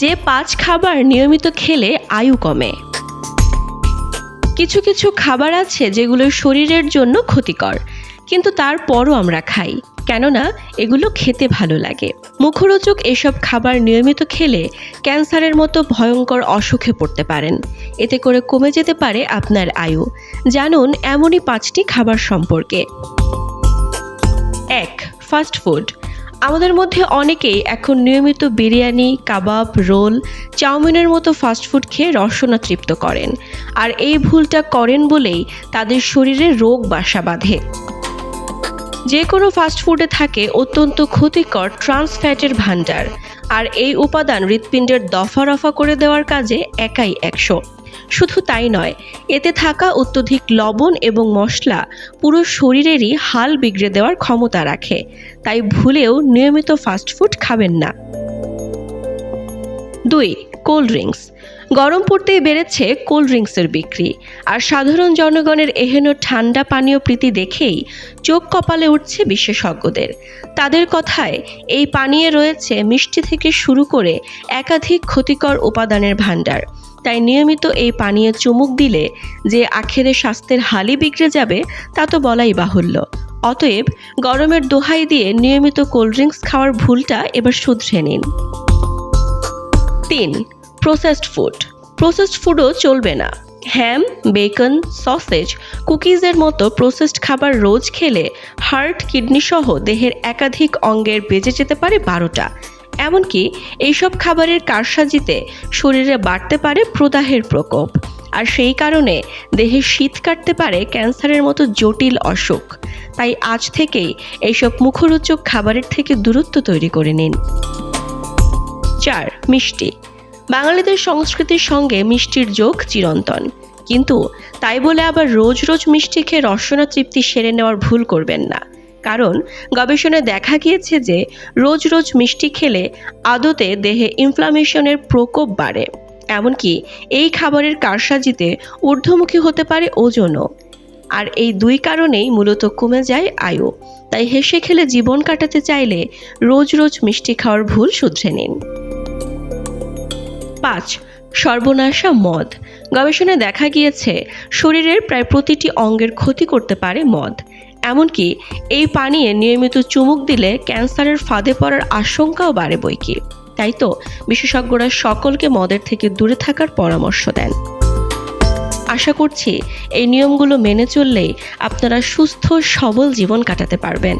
যে পাঁচ খাবার নিয়মিত খেলে আয়ু কমে। কিছু কিছু খাবার আছে যেগুলো শরীরের জন্য ক্ষতিকর, কিন্তু তারপরও আমরা খাই, কেননা এগুলো খেতে ভালো লাগে। মুখরোচক এসব খাবার নিয়মিত খেলে ক্যান্সারের মতো ভয়ঙ্কর অসুখে পড়তে পারেন। এতে করে কমে যেতে পারে আপনার আয়ু। জানুন এমনই পাঁচটি খাবার সম্পর্কে। এক, ফাস্ট ফুড। আমাদের মধ্যে অনেকেই এখন নিয়মিত বিরিয়ানি, কাবাব, রোল, চাউমিনের মতো ফাস্টফুড খেয়ে রসনা তৃপ্ত করেন। আর এই ভুলটা করেন বলেই তাদের শরীরে রোগ বাসা বাঁধে। যে কোনো ফাস্টফুডে থাকে অত্যন্ত ক্ষতিকর ট্রান্স ফ্যাটের ভাণ্ডার। আর এই উপাদান হৃৎপিণ্ডের দফা রফা করে দেওয়ার কাজে একাই একশো। শুধু তাই নয়, এতে থাকা অত্যধিক লবণ এবং মশলা পুরো শরীরেরই হাল বিগড়ে দেওয়ার ক্ষমতা রাখে। তাই ভুলেও নিয়মিত ফাস্টফুড খাবেন না। দুই কোল্ড ড্রিঙ্কস গরম পড়তেই বেড়েছে কোল্ড ড্রিঙ্কসের বিক্রি। আর সাধারণ জনগণের এহেন ঠান্ডা পানীয় প্রীতি দেখেই চোখ কপালে উঠছে বিশেষজ্ঞদের। তাদের কথায়, এই পানীয়ে রয়েছে মিষ্টি থেকে শুরু করে একাধিক ক্ষতিকর উপাদানের ভাণ্ডার। তাই নিয়মিত এই পানীয় চুমুক দিলে যে আখেরে স্বাস্থ্যের হালি বিগড়ে যাবে, তা তো বলাই বাহুল্য। অতএব গরমের দোহাই দিয়ে নিয়মিত কোল্ড ড্রিঙ্কস খাওয়ার ভুলটা এবার শুধরে নিন। তিন প্রসেসড ফুড প্রসেসড ফুডও চলবে না। হ্যাম বেকন সসেজ কুকিজের মতো প্রসেসড খাবার রোজ খেলে হার্ট কিডনি সহ দেহের একাধিক অঙ্গের বেজে যেতে পারে বারোটা। এমনকি এইসব খাবারের কারসাজিতে শরীরে বাড়তে পারে প্রদাহের প্রকোপ। আর সেই কারণে দেহে শীত কাটতে পারে ক্যান্সারের মতো জটিল অসুখ। তাই আজ থেকেই এইসব মুখরোচক খাবারের থেকে দূরত্ব তৈরি করে নিন। চার, মিষ্টি। বাঙালিদের সংস্কৃতির সঙ্গে মিষ্টির যোগ চিরন্তন। কিন্তু তাই বলে আবার রোজ রোজ মিষ্টি খেয়ে রসনা তৃপ্তি সেরে নেওয়ার ভুল করবেন না। কারণ গবেষণায় দেখা গিয়েছে যে রোজ রোজ মিষ্টি খেলে আদতে দেহে ইনফ্লামেশনের প্রকোপ বাড়ে। এমনকি এই খাবারের কারসাজিতে ঊর্ধ্বমুখী হতে পারে ওজনও। আর এই দুই কারণেই মূলত কমে যায় আয়ু। তাই হেসে খেলে জীবন কাটাতে চাইলে রোজ রোজ মিষ্টি খাওয়ার ভুল শুধরে নিন। পাঁচ, সর্বনাশা মদ। গবেষণায় দেখা গিয়েছে, শরীরের প্রায় প্রতিটি অঙ্গের ক্ষতি করতে পারে মদ। এমনকি এই পানীয়ে নিয়মিত চুমুক দিলে ক্যান্সারের ফাঁদে পড়ার আশঙ্কাও বাড়ে বইকি। তাই তো বিশেষজ্ঞরা সকলকে মদের থেকে দূরে থাকার পরামর্শ দেন। আশা করছি এই নিয়মগুলো মেনে চললেই আপনারা সুস্থ, সবল জীবন কাটাতে পারবেন।